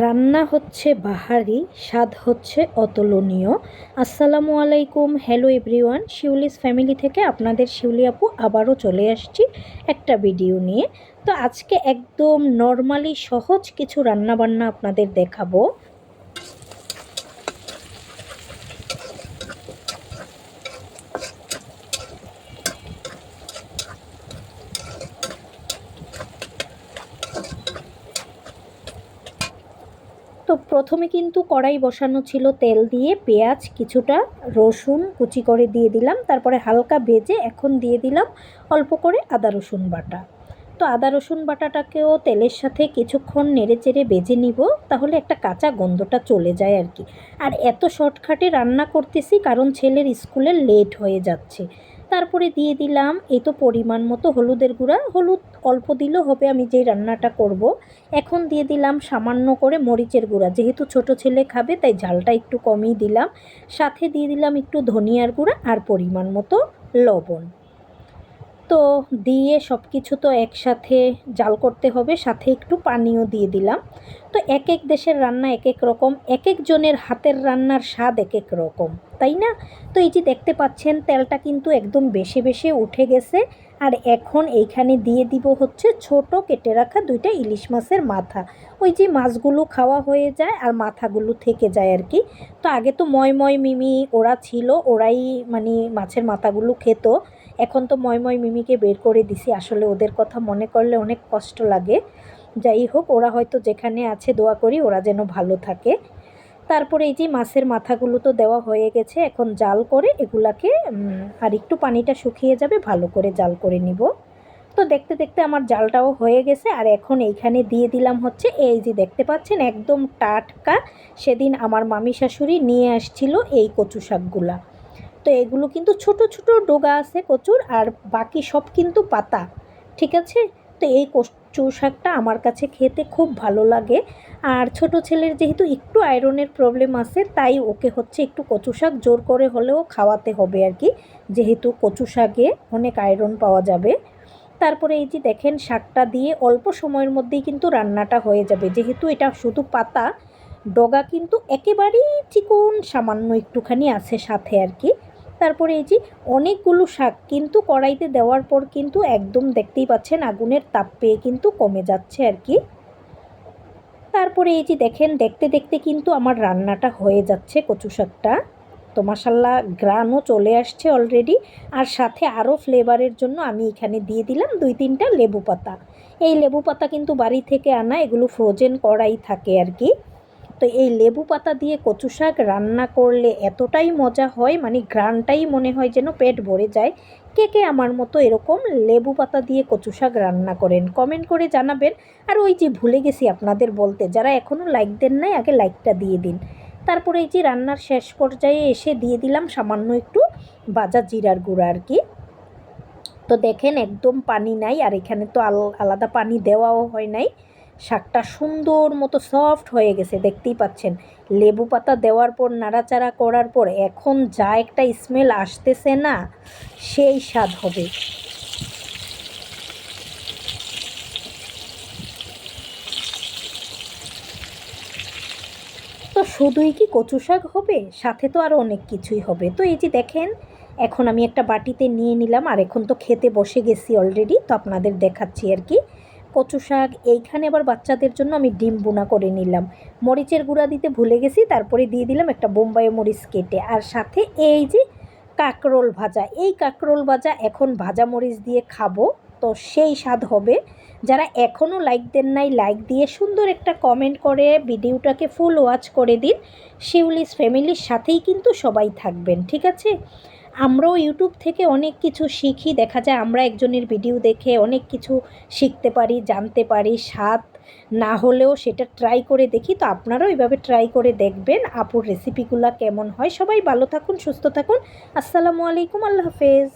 রান্না হচ্ছে বাহারি, স্বাদ হচ্ছে অতুলনীয়। আসসালামু আলাইকুম, হ্যালো এভরিওয়ান, শিউলিস ফ্যামিলি থেকে আপনাদের শিউলি আপু আবারও চলে আসছি একটা ভিডিও নিয়ে। তো আজকে একদম নর্মালি সহজ কিছু রান্নাবান্না আপনাদের দেখাবো। তো প্রথমে কিন্তু কড়াই বসানো ছিল তেল দিয়ে, পেঁয়াজ কিছুটা, রসুন কুচি করে দিয়ে দিলাম, তারপরে হালকা ভেজে এখন দিয়ে দিলাম অল্প করে আদা রসুন বাটা। তো আদা রসুন বাটাটাকেও তেলের সাথে কিছুক্ষণ নেড়ে চেড়ে বেজে নিব, তাহলে একটা কাঁচা গন্ধটা চলে যায় আর কি। আর এত শর্টকাটে রান্না করতেছি, কারণ ছেলের স্কুলে লেট হয়ে যাচ্ছে। তারপরে দিয়ে দিলাম, এই তো পরিমাণ মতো হলুদের গুঁড়া। হলুদ অল্প দিলেও হবে, আমি যেই রান্নাটা করব। এখন দিয়ে দিলাম সামান্য করে মরিচের গুঁড়া। যেহেতু ছোট ছেলে খাবে, তাই ঝালটা একটু কমই দিলাম। সাথে দিয়ে দিলাম একটু ধনিয়ার গুঁড়া আর পরিমাণ মতো লবণ। তো দিয়ে সব কিছু তো একসাথে জাল করতে হবে, সাথে একটু পানিও দিয়ে দিলাম। তো এক এক দেশের রান্না এক এক রকম এক একজনের হাতের রান্নার স্বাদ এক এক রকম, তাই না? তো এই যে দেখতে পাচ্ছেন, তেলটা কিন্তু একদম বেশি বেশি উঠে গেছে। আর এখন এইখানে দিয়ে দিব হচ্ছে ছোট কেটে রাখা দুইটা ইলিশ মাছের মাথা। ওই যে মাছগুলো খাওয়া হয়ে যায় আর মাথাগুলো থেকে যায় আর কি। তো আগে তো ময় ময় মিমি ওরা ছিল, ওরাই মানে মাছের মাথাগুলো খেত। এখন তো ময় ময় মিমিকে বের করে দিছি। আসলে ওদের কথা মনে করলে অনেক কষ্ট লাগে। যাই হোক, ওরা হয়তো যেখানে আছে দোয়া করি, ওরা যেন ভালো থাকে। তারপরে এই যে মাছের মাথাগুলো তো দেওয়া হয়ে গেছে, এখন জাল করে এগুলাকে আর একটু পানিটা শুকিয়ে যাবে, ভালো করে জাল করে নিব। তো দেখতে দেখতে আমার জালটাও হয়ে গেছে, আর এখন এইখানে দিয়ে দিলাম হচ্ছে, এই যে দেখতে পাচ্ছেন, একদম টাটকা। সেদিন আমার মামি শাশুড়ি নিয়ে আসছিল এই কচু শাকগুলা। তো এগুলো কিন্তু ছোট ছোট ডোগা আছে কচুর আর বাকি সব কিন্তু পাতা, ঠিক আছে? তো এই কচু শাকটা আমার কাছে খেতে খুব ভালো লাগে। আর ছোট ছেলের যেহেতু একটু আয়রনের প্রবলেম আছে, তাই ওকে হচ্ছে একটু কচু শাক জোর করে হলেও খাওয়াতে হবে আর কি, যেহেতু কচু শাকে অনেক আয়রন পাওয়া যাবে। তারপরে এই যে দেখেন শাকটা দিয়ে অল্প সময়ের মধ্যেই কিন্তু রান্নাটা হয়ে যাবে, যেহেতু এটা শুধু পাতা, ডগা কিন্তু একেবারেই চিকন, সামান্য একটুখানি আছে সাথে আর কি। তারপরে এই যে অনেকগুলো শাক কিন্তু কড়াইতে দেওয়ার পর কিন্তু একদম দেখতেই পাচ্ছেন আগুনের তাপ পেয়ে কিন্তু কমে যাচ্ছে আর কি। তারপরে এই যে দেখেন, দেখতে দেখতে কিন্তু আমার রান্নাটা হয়ে যাচ্ছে কচু শাকটা। তো মাসাল্লা গ্রানও চলে আসছে অলরেডি আর সাথে আরও ফ্লেভারের জন্য আমি এখানে দিয়ে দিলাম দুই তিনটা লেবু পাতা। এই লেবু পাতা কিন্তু বাড়ি থেকে আনা, এগুলো ফ্রোজেন করাই থাকে আর কি। তো এই লেবু পাতা দিয়ে কচু শাক রান্না করলে এতটাই মজা হয় মানে গ্রানটাই মনে হয় যেন পেট ভরে যায়। কে কে আমার মতো এরকম লেবু পাতা দিয়ে কচু শাক রান্না করেন কমেন্ট করে জানাবেন। আর ওই যে ভুলে গেছি আপনাদের বলতে, যারা এখনও লাইক দেন নাই, আগে লাইকটা দিয়ে দিন। তারপরে এই যে রান্নার শেষ পর্যায়ে এসে দিয়ে দিলাম সামান্য একটু বাজা জিরার গুঁড়া আর কি। তো দেখেন একদম পানি নাই, আর এখানে তো আলাদা পানি দেওয়াও হয় নাই। শাকটা সুন্দর মতো সফট হয়ে গেছে, দেখতেই পাচ্ছেন। লেবু পাতা দেওয়ার পর নাড়াচাড়া করার পর এখন যা একটা স্মেল আসতেছে না, সেই স্বাদ হবে। তো শুধুই কি কচু শাক হবে? সাথে তো আরও অনেক কিছুই হবে। তো এই যে দেখেন, এখন আমি একটা বাটিতে নিয়ে নিলাম, আর এখন তো খেতে বসে গেছি অলরেডি তো আপনাদের দেখাচ্ছি আর কি। কচু শাক, এইখানে আবার বাচ্চাদের জন্য আমি ডিম বোনা করে নিলাম। মরিচের গুঁড়া দিতে ভুলে গেছি, তারপরে দিয়ে দিলাম একটা বোম্বাই মরিচ কেটে। আর সাথে এই যে কাকরোল ভাজা, এই কাকরোল ভাজা এখন ভাজা মরিচ দিয়ে খাব, তো সেই স্বাদ হবে। যারা এখনও লাইক দেন নাই লাইক দিয়ে সুন্দর একটা কমেন্ট করে, ভিডিওটাকে ফুল ওয়াচ করে দিন। শিউলিস ফ্যামিলির সাথেই কিন্তু সবাই থাকবেন, ঠিক আছে? আমরাও ইউটিউব থেকে অনেক কিছু শিখি। দেখা যায় আমরা একজনের ভিডিও দেখে অনেক কিছু শিখতে পারি, জানতে পারি। স্বাদ না হলেও সেটা ট্রাই করে দেখি। তো আপনারাও এইভাবে ট্রাই করে দেখবেন আপুর রেসিপিগুলো কেমন হয়। সবাই ভালো থাকুন, সুস্থ থাকুন। আসসালামু আলাইকুম, আল্লাহ হাফেজ।